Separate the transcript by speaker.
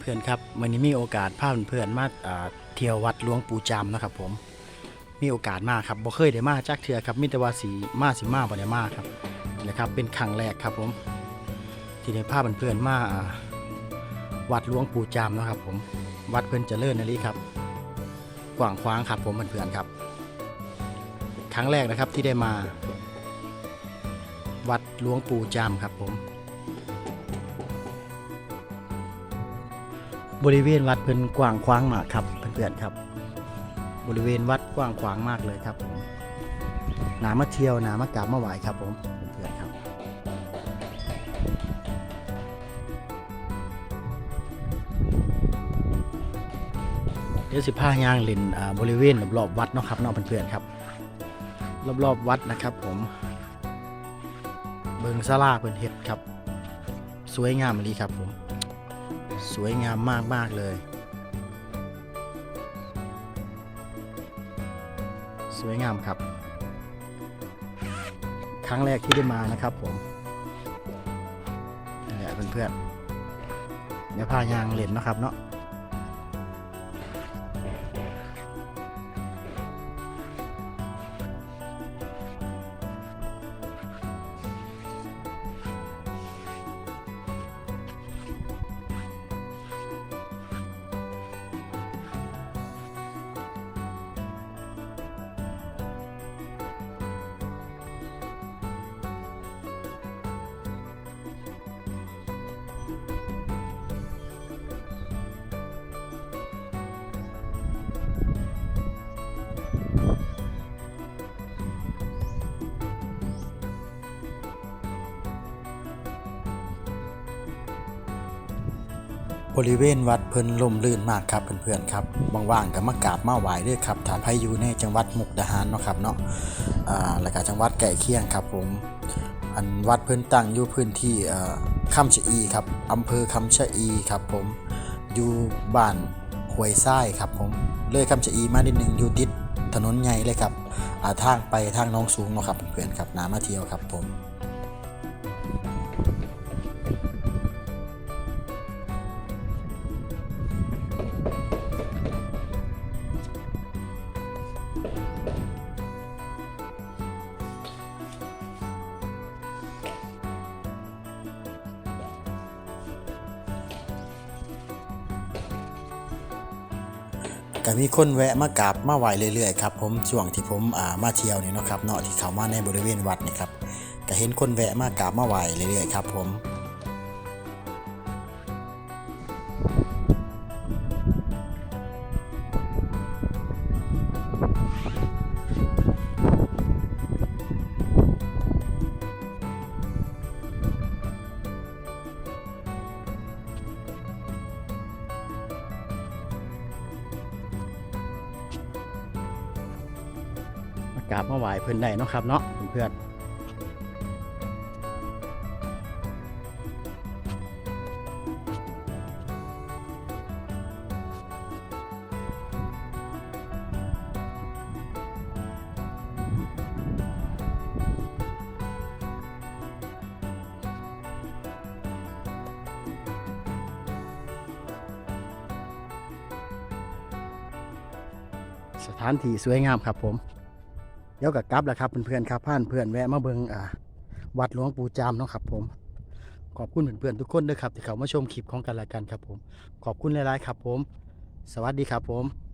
Speaker 1: เพื่อนๆครับวันนี้มีโอกาสพาเพื่อนๆมาเที่ยววัดหลวงปู่จามนะครับ ผมมีโอกาสมากครับบ่เคยได้มาจักเทื่อครับมิตรวาสีมาสิมาบ่ได้มาครับนะครับเป็นครั้งแรกครับผม ที่ได้พาเพื่อนๆมาวัดหลวงปู่จามนะครับ ผมวัดเพิ่อนเจริญนลีครับ กว้างขวางครับ ผมเพื่อนๆครับ ครั้งแรกนะครับที่ได้มา วัดหลวงปู่จามครับผม บริเวณวัดเพิ่นกว้างขวางมากครับเพื่อนๆครับ บริเวณวัดกว้างขวางมากเลยครับผมหนามาเที่ยวหนามากราบมาไหว้ครับผมเพื่อนๆครับเดี๋ยวสิพายางเล่นบริเวณรอบๆวัดเนาะครับเนอกเพื่อนๆครับ รอบๆวัดนะครับ ผม เบิงซาลาเพิ่นเฮ็ดครับ สวยงามเลยครับผม สวยงามมาก ๆ เลย สวยงามครับ ครั้งแรกที่ได้มานะครับผมนี่แหละเพื่อนๆเดี๋ยวพายางเล่นนะครับเนาะ บริเวณวัดเพิ่นลมลื่นมากครับเพื่อนๆครับว่างๆก็มากราบมาไหว้ด้วยครับถ้าใครอยู่ในจังหวัดมุกดาหารเนาะครับเนาะอ่าแล้วก็จังหวัดใกล้เคียงครับผมอันวัดเพิ่นตั้งอยู่พื้นที่เอ่อคำชะอีครับอำเภอคำชะอีครับผมอยู่บ้านห้วยทรายครับผมเลยคำชะอีมานิดนึงอยู่ติดถนนใหญ่เลยครับอ่าทางไปทางน้องสูงเนาะครับเพื่อนๆครับน้ามาเที่ยวครับผม ก็มีคนแวะมากราบมาไหวเรื่อยๆครับผมช่วงที่ผมอ่ามาเที่ยวนี่เนาะครับเนาะที่เขามาในบริเวณวัดนี่ครับก็เห็นคนแวะมากราบมาไหวเรื่อยๆครับผม กราบมาไหว้เพิ่นได้เนาะครับเนาะเพื่อนสถานที่สวยงามครับผม เดี๋ยวกับกลับแล้วครับเพื่อนๆครับผ่านเพื่อนแวะมาเบิงอ่าวัดหลวงปู่จามเนาะครับผม ขอบคุณเพื่อนๆทุกคนด้วยครับที่เขามาชมคลิปของกันและกันครับผม ขอบคุณหลายๆครับผม สวัสดีครับผม